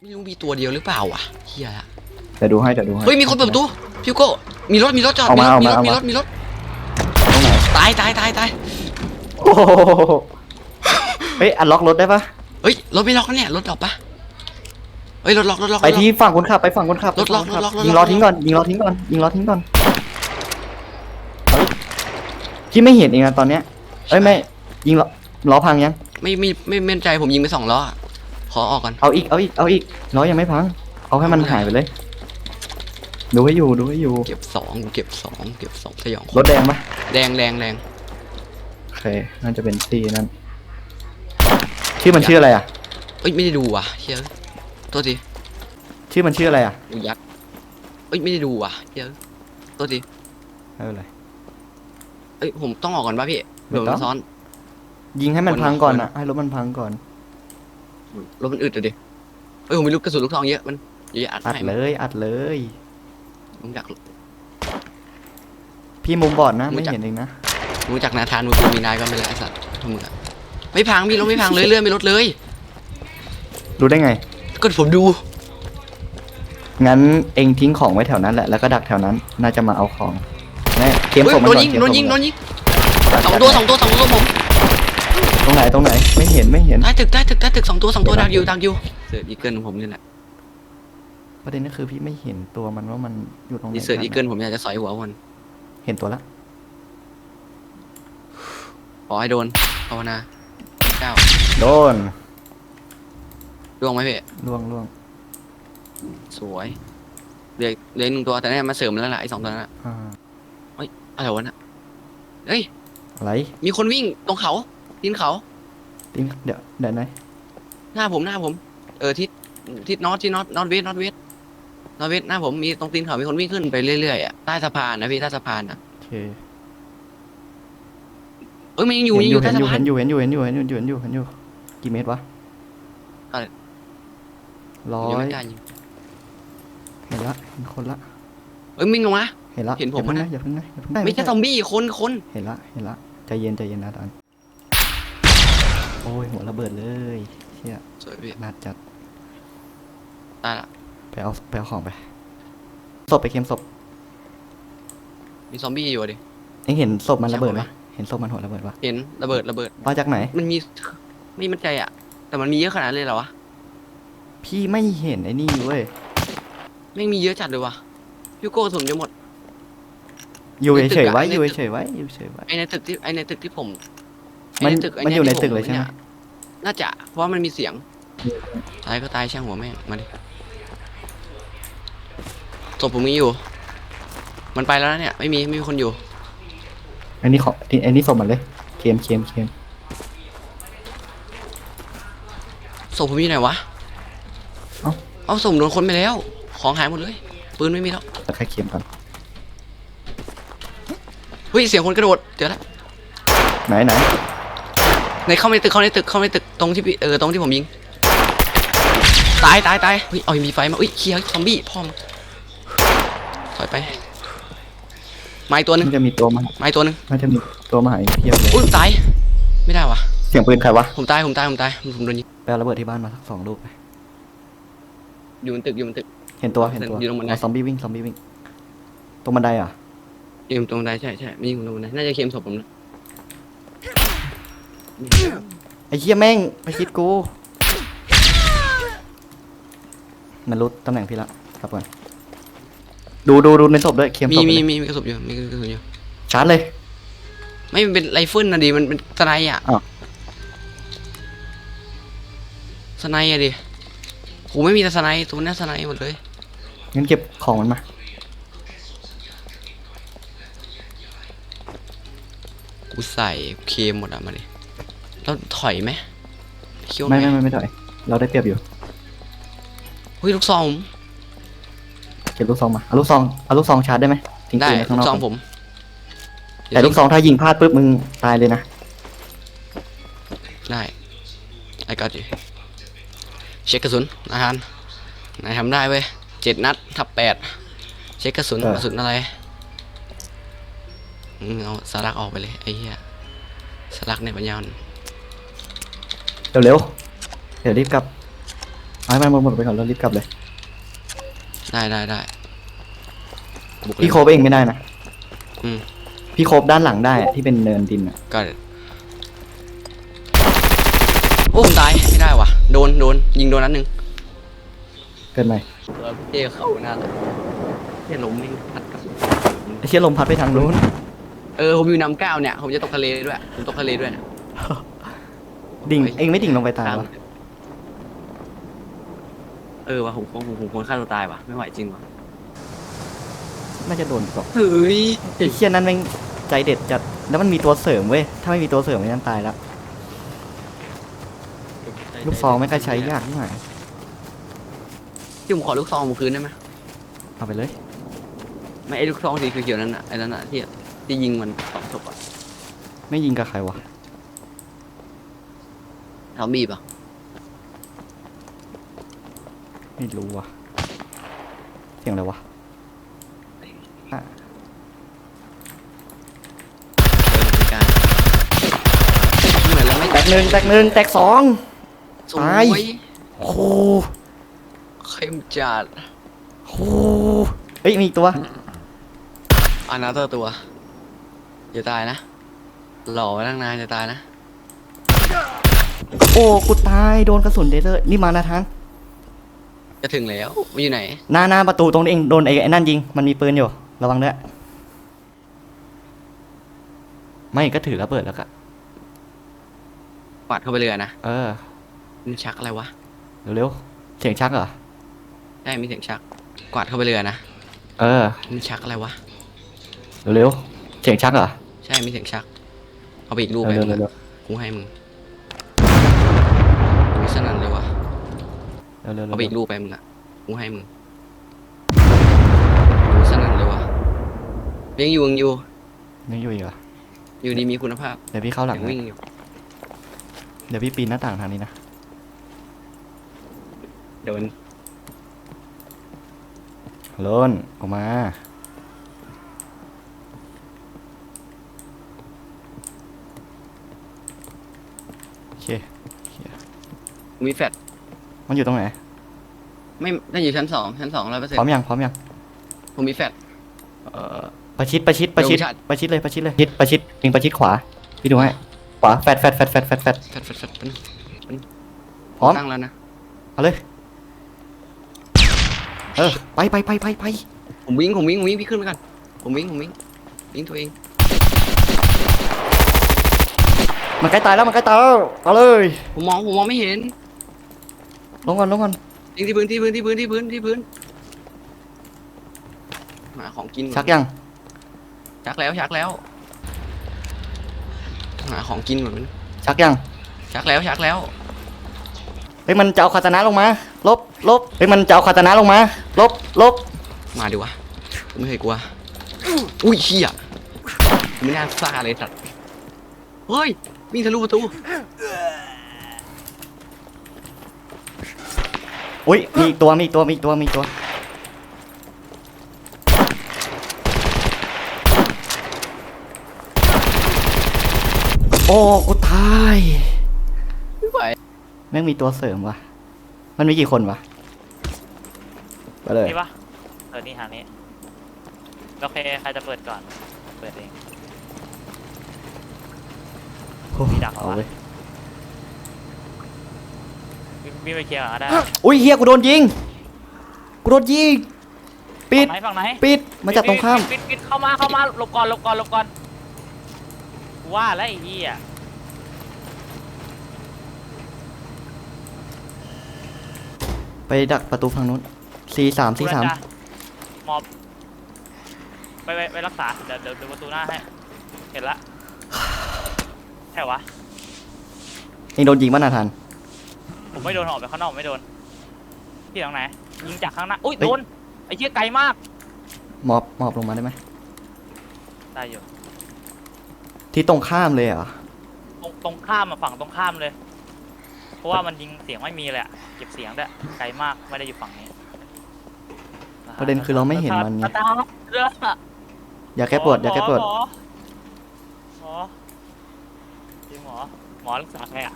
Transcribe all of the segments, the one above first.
ไม่รู้มีตัวเดียวหรือเปล่าวะเฮียละเดี๋ยวดูให้เดี๋ยวดูให้ เฮ้ยมีคนเปิดประตูพี่โก้มีรถมีรถจอดเอามีมารถมีรถเอามามีรเอาถมามีรถตรงไหน ตายตายตายตายโอ้โหเฮ้ยอันล็อกรถได้ปะเฮ้ยรถไม่ล็อกนะเนี่ยรถดรอปปะเฮ้ยรถล็อกรถล็อก ไปรถล็อกที่ฝั่งคนขับไปฝั่งคนขับรถล็อกไปฝั่งคนขับรถล็อก ยิงรถล็ล้ออกทิ้งก่อนยิงล้อทิ้งก่อนยิงล้อทิ้งก่อนเฮ้ยพี่ไม่เห็นเองอะตอนเนี้ยเอ้ยไม่ยิงล้อล้อพังยังไม่ไม่ไม่ไม่มั่นใจผมยิงไปสองล้ออะ ขอออกก่อนเอาอีก เอาอีก เอาอีกล้อยังไม่พัง เอาให้มันเอาไม่ได้หายไปเลย ดูให้อยู่ ดูให้อยู่ เก็บสองเก็บสองเก็บสองสยองขรวัญถแดงปะแดงแดงแดงโอเค น่าจะเป็นซีนั่น ชื่อมันชื่ออะไรอะ เอ้ยไม่ได้ดูว่ะเฮียตัวทีชื่อมันชื่ออะไรอะดูยัดเอ้ยไม่ได้ดูว่ะเฮียตัวทีไม่เป็นไร เอ้ยผมต้องออกก่อนป่ะพี่เดี๋ยวไม่ต้มัองนซ้อน ยิงให้มันคนพังก่อนคนอะ ให้รถมันพังก่อน รถมันอึดอะดิเอ้ยผมมีลูกกระสุนลูกซองเยอะมันเยอะอัดอัดให้เลยอัดเลยผมอยาก พี่มุมบอดนะรู้ไม่จัก เห็นเองนะ รู้จักนาธานมูตูมีนายก็ไม่ละไอ้สัตว์ทำมืออะไม่พังพี่รถไม่พังเลยเลื่อนไม่ลดเลย รู้ได้ไง ก็ผมดู งั้นเองทิ้งของไว้แถวนั้นแหละ แล้วก็ดักแถวนั้น น่าจะมาเอาของแน่เกมเฮ้ยส่งมันโดนก่อนยิงเกมโดนส่ยิงมัโดก่อนยิงดักสองดักตัวสองตัวสองตัวผมตรง ไหนตรงไหน ไม่เห็นไม่เห็น ใต้ตึกใต้ตึกใต้ตึกสองตัวสองตัวเดี๋ดัยวกนะอยู่ดักอยู่เสืออีเกิลของผมนี่แหละประเด็นก็คือพี่ไม่เห็นตัวมันว่ามันอยู่ตรงไหนนี่เสือกันอีเกิลผมอยากจะสอยหัวมันเห็นตัวละขอให้โดนภาวนาเจ้าโดนดวงไหมพี่ล่วงล่วงสวยเหลือเหลืออกหนึ่งตัวแต่เนี่ยมาเสริมแล้วล่ะไอ้สองตัวนั้นอะอ่าอะไรวะน่ะเฮ้ยอะไร มีคนวิ่งตรงเขา ทินเขา ติ้งเดี๋ยวเดี๋ยวไหนหน้าผมหน้าผม เออทิศทิศนอตทิศนอตนอตเวสนอตเวสนอตเวสหน้าผมมีตรงตีนเขามีคนวิ่งขึ้นไปเรื่อยๆอะใต้สะพานนะพี่ใต้สะพานอะโอเคเอ้ยมันยังอยู่ยังอยู่ใต้เห็นสะอยู่พาเห็นนอยู่เห็นอยู่เห็นอยู่เห็นอยู่เห็นอยู่เห็นอยู่กี่เมตรวะอะไร ร้อยังยไม่กล้ายิงเห็นละเห็นคนละเอ้ยวิ่งลงมาเห็นละเห็นผมอย่าเพิ่งนะ นะอย่าเพิ่งนะอย่าเพิ่งนะไม่ใช่ซอมบี้คนคน เห็นละเห็นละใจเย็นใจเย็นนะตอนโอ้ยหัวระเบิดเลยเชี่ยสวยพี่นัดจัดตายละไปเอาไปเอาของไปศพไปเค็มศพมีซอมบี้อยู่อะดิ เอ็งเห็นศพมันระเบิดใช่ปะเห็นศพมันหัวระเบิดปะเห็นระเบิดระเบิด มาจากไหน มันมีไม่มั่นใจอะ แต่มันมีเยอะขนาดนั้นเลยเหรอวะ พี่ไม่เห็นไอ้นี่เว้ยไม่งมีเยอะจัดเลยวะพี่โก้กระสุนจะหมด อยู่ในตึกเฉยๆอะไว้ในอยู่ตึกเฉยๆไว้อยู่เฉยๆไว้ไอในตึกที่ไอในตึกที่ผมไมันตึกมันอยู่ในที่ตึกเลยใช่ไหม นี่น่าจะ เพราะว่ามันมีเสียง ตายก็ตายช่างหัวแม่งมาดิศพผมมีอยู่ มันไปแล้วนะเนี่ย ไม่มี ไม่มีคนอยู่ อันนี้ของไอ้นี่ศพมันเลย เค็มเค็มเค็มศพผมอยู่ไหนวะ เอ้า เอาศพโดนคนไปแล้ว ของหายหมดเลย ปืนไม่มีแล้ว แต่แค่เค็มก่อนเฮ้ย เสียงคนกระโดดเจอแล้วไหนไหน ในเข้าในตึกเข้าในตึกเข้าในตึกตรงที่พี่เออตรงที่ผมยิงตายตายตายเฮ้ยเอามีไฟมาเฮ้ยเคลียร์ซอมบี้พ่อมงถอยไปไม้ตัวหนึงมันจะมีตัวมาไม้ตัวหนึงมันจะมีตัวมาหาอีกเพียบเลยอุ้ยตายไม่ได้วะเสียงปืนใครวะผมตายผมตายผมตายผมโดนยิงไปเอาระเบิดที่บ้านมาสักสองลูกไปอยู่บนตึกอยู่บนตึก เห็นตัวเห็นตัวอยู่ตรงบันไดอ๋อซอมบี้วิ่งซอมบี้วิ่งตรงบันไดอะยิงตรงบันไดใช่ใช่ไม่ยิงตรงบันไดน่าจะเคมศพผมนะ ไอ้เหี้ยแม่งไปคิดกู มันรู้ตำแหน่งพี่ละครับก่อน ดูดูดูในศพด้วยเค็มมีศพมีเลยมีมีกระสุนอยู่มีกระสุนอยู่ชาร์จเลย ไม่มันเป็นไรเฟิลนะดิมันเป็นสไนด์อะอ้าว สไนด์อะดิโหไม่มีแต่สไนด์ตัวเนี้ยสไนด์หมดเลย งั้นเก็บของมันมา กูใส่เคมหมดอะมาดิ แล้วถอยไหมคิดว่าไม่ไหมไม่ไม่ไม่ถอย เราได้เปรียบอยู่เฮ้ยลูกซองผมเก็บลูกซองมาเอาลูกซองเอาลูกซองชาร์จได้ไหมทิ้งได้ปืนไว้ลูข้างนกอกซองก่อนผมแต่ลูกซองถ้ายิงพลาดปุ๊บมึงตายเลยนะได้ไอ้ก็จีเช็คกระสุนอาหารนายทำได้เว้ยเจ็ดนัดทับแปดเช็คกระสุนเออกระสุนอะไรอืมเอาสลักออกไปเลยไอ้เหี้ยสลักในปัญญาอ่อน เร็วเร็วๆเดี๋ยวรีบกลับเอาให้มันหมดไปก่อนแล้วรีบกลับเลย ได้ได้ได้บุกเลย พี่โคบเองไม่ได้นะอืม พี่โคบด้านหลังได้อะที่เป็นเนินดินอะก็โอ้ผมตายไม่ได้ว่ะ โดนโดนยิงโดนนัดหนึ่งเกินไหมเออเจเข้าหน้าเลยเจล้มนี่พัดกับไอ้เชี่ยลมพัดไปทางนู้นเออผมอยู่น้ำเก้าวเนี่ย ผมจะตกทะเลด้วยผมตกทะเลด้วยเนี่ย ดิ่งเฮ้ยเองไม่ดิ่งลงไปตายวะเออว่ะผมคงผมผมควรฆ่าตัวตายว่ะไม่ไหวจริงว่ะน่าจะโดนกรอบเฮ้ยไอ้เชี่ยนั้นแม่งใจเด็ดจัดแล้วมันมีตัวเสริมเว้ยถ้าไม่มีตัวเสริมไม่นั่นตายแล้วลูกซองไม่ค่อยใช้ยากที่ไหนที่ผมขอลูกซองผมคืนได้ไหมเอาไปเลย ไม่ไอ้ลูกซองสีเขียวๆนั่นน่ะไอ้นั่นน่ะที่ที่ยิงมันสองศพอะไม่ยิงกับใครวะ ทำบีบอะไม่รู้วะเสียงอะไรวะอะเออเหมือนกันเหมือนเราไม่แตกหนึ่งแตกหนึ่งแตกสอง สวตาย ยโอ้โหเข้มจัดโอ้โหเฮ้ยมีอีกตัวอันนั้นตัวตัวอย่าตายนะหล่อไว้ตั้งนานจะตายนะโอ้กูตายโดนกระสุนเดเซอร์นี่มานะทางจะถึงแล้วมันอยู่ไหน หน้าหน้าประตูตรงนี้เองโดนไอ้ไอ้นั่นยิง มันมีปืนอยู่ ระวังด้วยไม่ก็ถือระเบิดแล้วก็กวาดเข้าไปเลยนะเออมันชักอะไรวะเร็วๆเสียงชักเหรอใช่มีเสียงชัก กวาดเข้าไปเลยนะเออมันชักอะไรวะเร็วๆเสียงชักเหรอใช่มีเสียงชักเอาไปอีกรูปไปเร็วมึงๆเร็อะวกูให้มึงมี สนั่นเลยวะๆเร็วๆเร็วๆเอาไปอีกรูปไปมึงอะกูให้มึงมีสนั่นเลยวะยังอยู่ยังอยู่ยังอยู่อีกเหรออยู่ดีมีคุณภาพเดี๋ยวพี่เข้าหลังยังนะวิ่งอยู่เดี๋ยวพี่ปีนหน้าต่างทางนี้นะเดินโลนออกมา โอเค มีแฟดมันอยู่ตรงไหนไม่น่าอยู่ชั้นสองชั้นสองร้อยเปอร์เซ็นพร้อมต์ยังพร้อมยังผมมีแฟด เอ่อประชิดประชิดประชิดเดี๋ยวผมชัด ประชิดเลยประชิดเลยประชิดประชิดปิงประชิดขวาพี่ดูให้ขวาแฟดแฟดแฟดแฟดแฟดแฟดแฟดแฟดแฟดเป็นพร้อมตั้งแล้วนะเอาเลยเออไปไปไปไปไปผมวิ่งผมวิ่งผมวิ่งพี่ขึ้นไปกันผมวิ่งผมวิ่งวิ่งตัวเองมันใกล้ตายแล้วมันใกล้ตายแล้วเอาเลยผมมองผมมองไม่เห็น ลงก่อนลงก่อนยิงที่พื้นที่พื้นที่พื้นที่พื้นที่พื้นหาของกินก่อนชักยังชักแล้วชักแล้วหาของกินเหมือนชักยังชักแล้วชักแล้วเฮ้ยมันจะเอาคาตานะลงมาลบลบเฮ้ยมันจะเอาคาตานะลงมาลบลบมาดิวะผมไม่เคยกลัวอุ้ยเชี่ยผมไม่น่าซ่าเลยสัตว์เฮ้ยวิ่งทะลุประตู อุ้ยมีอีกตัวมีอีกตัวมีอีกตัวมีอีกตัว โอ้กูตายไม่ไหวแม่งมีตัวเสริมว่ะมันมีกี่คนวะไปเลยนี่ปะเออนี่ทางนี้ โอเค ใครจะเปิดก่อน เปิดเอง โอ้มีดักเหรอวะ เอาเว้ย วิ่งวิ่งไปเคลียร์ก่อนก็ได้อุ้ยเฮียกูโดนยิง กูโดนยิง ปิดฝั่งไหนฝั่งไหนปิด มาจากตรงข้ามปิดปิดปิดเข้ามาเข้ามาหลบก่อนหลบก่อนหลบก่อนกูว่าแล้วไอ้เหี้ยไปดักประตูฝั่งนู้นสี่สามสี่สามกูน่จะมอบไปไปไปรักษา เดี๋ยวเดี๋ยวดูประตูหน้าให้ เห็นละ ใช่วะ เองโดนยิงบ้านาทัน ผมไม่โดนออกไปข้างนอกไม่โดน ที่ตรงไหนยิงจากข้างหน้าอุ้ยเฮ้ย โดนไอ้เหี้ยไกลมากมอบมอบลงมาได้ไหมได้อยู่ที่ตรงข้ามเลยเหรอะตรงตรงข้ามอะฝั่งตรงข้ามเลย เพราะว่ามันยิงเสียงไม่มีเลยอะเก็บเสียงด้วยไกลมากไม่ได้อยู่ฝั่งนี้ประเด็นคือเราไม่เห็นมันไงตาเรือ อย่าแก้ปวดอย่าแก้ปวดหมอหมอจริงหมอหมอรักษาใครอะ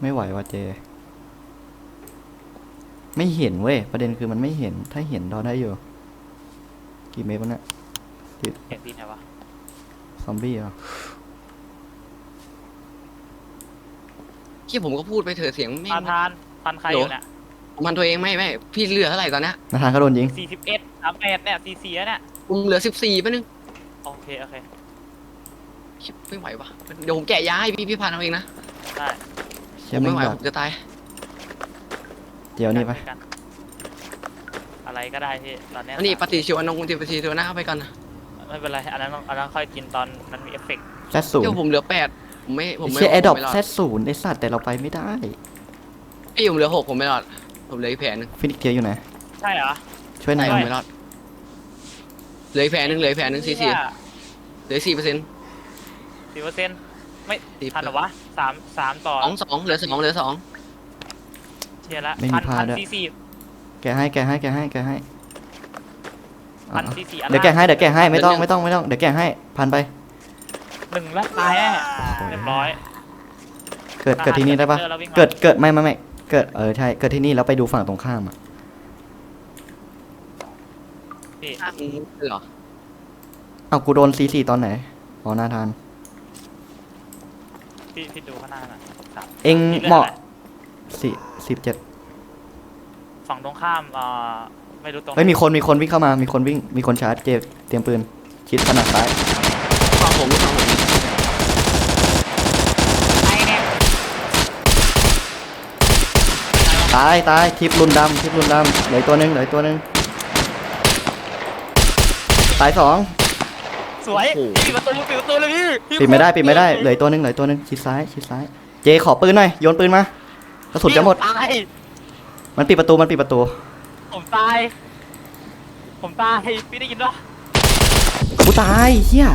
ไม่ไหวว่ะเจ ไม่เห็นเว้ย ประเด็นคือมันไม่เห็น ถ้าเห็นเราได้อยู่ กี่เมตรวะเนี่ยเห็นดีไหนวะ ซอมบี้เหรอที่ผมก็พูดไปเถอะเสียงไม่ทานทานทันใครอยู่เนี่ยมันตัวเองไม่ไม่พี่เหลือเท่าไหร่ตอนเนี้ยนาธานก็โดนยิง สี่สิบเอ็ดสามแปดเนี่ยสี่สี่เนี่ย ผมเหลือสิบสี่ป่ะนึงโอเค โอเคชิบไม่ไหววะเดี๋ยวผมแกะยาให้พี่พี่พันเอาเองนะ ได้ เชี่ผยมไม่ไม่ไหวไหวผมจะตายเดี๋ยวนี่ไปกันอะไรก็ได้ที่ตอนเนี้ยอันนี้ปฏิชีวนะคงปฏิชีวนะเข้าไปก่อนนะไม่เป็นไรอันนั้นอันนั้นค่อยกินตอนมันมีเอฟเฟกต์แซดศูนเดี๋ยย์วผมเหลือแปดผมไม่ผมไม่เชี่ยแอดดอปผมไม่รอแซดศูนย์ไอสัตว์แต่เราไปไม่ได้ไอ้ยผมเหลือหกผมไม่รอด ผมเหลืออีกแผลหนึงฟินิกเทียอยู่ไหนใช่เหรอ ช่วยหน่อยไม่ผมไม่รอดเหลืออีกแผลหนึงเหลืออีกแผลหนึงสี่สี่เหลือสี่เปอร์เซ็นต์ สี่เปอร์เซ็นต์ไม่ ทันเหรอวะ สามสามต่อสองสองเหลือสองเหลือสองเชียร์ละไม่มีพันพลาพัดนด้วย ซีซีแกให้แกให้แกให้แกให้พันอะซีซีเดี๋ยวแกให้เดี๋ยวแกให้ไม่ต้องไม่ต้องไม่ต้องเดี๋ยวแกให้พันไปหนึ่งแล้วตายแน่เรียบร้อยเกิดเกิดที่นี่ได้ปะเจอแล้ววิ่งมาเกิดเกิดไม่ไม่ไม่เกิดเออใช่เกิดที่นี่แล้วไปดูฝั่งตรงข้ามอะพี่ข้างนี้เหรอเอากูโดนซีซีตอนไหนอ๋อหน้าทาน พี่พี่ดูข้างหน้าน่ะสามเองพี่ลืกเหมาะอะไรสี่สิบเจ็ดฝั่งตรงข้ามเอ่อไม่รู้ตรงเฮ้ยมีคนมีคนวิ่งเข้ามา มีคนวิ่งมีคนชาร์จเจเตรียมปืนชิดขนาดซ้ายฟังผมฟังผมไอ้เนี่ยตายตายทิปรุนดำทิปรุนดำเหลืออกตัวหนึงเหลืออกตัวหนึงตายสอง สวยปิดประตูปิดประตูเลยพี่พี่ปิดไม่ได้ปิดไม่ได้เหลืออกตัวหนึงเหลืออกตัวหนึงชิดซ้ายชิดซ้าย เจขอปืนหน่อยโยนปืนมากระสุนจะหมดตายมันปิดประตูมันปิดประตู ผมตาย ผมตายพี่ได้ยินปะกูตายเฮีย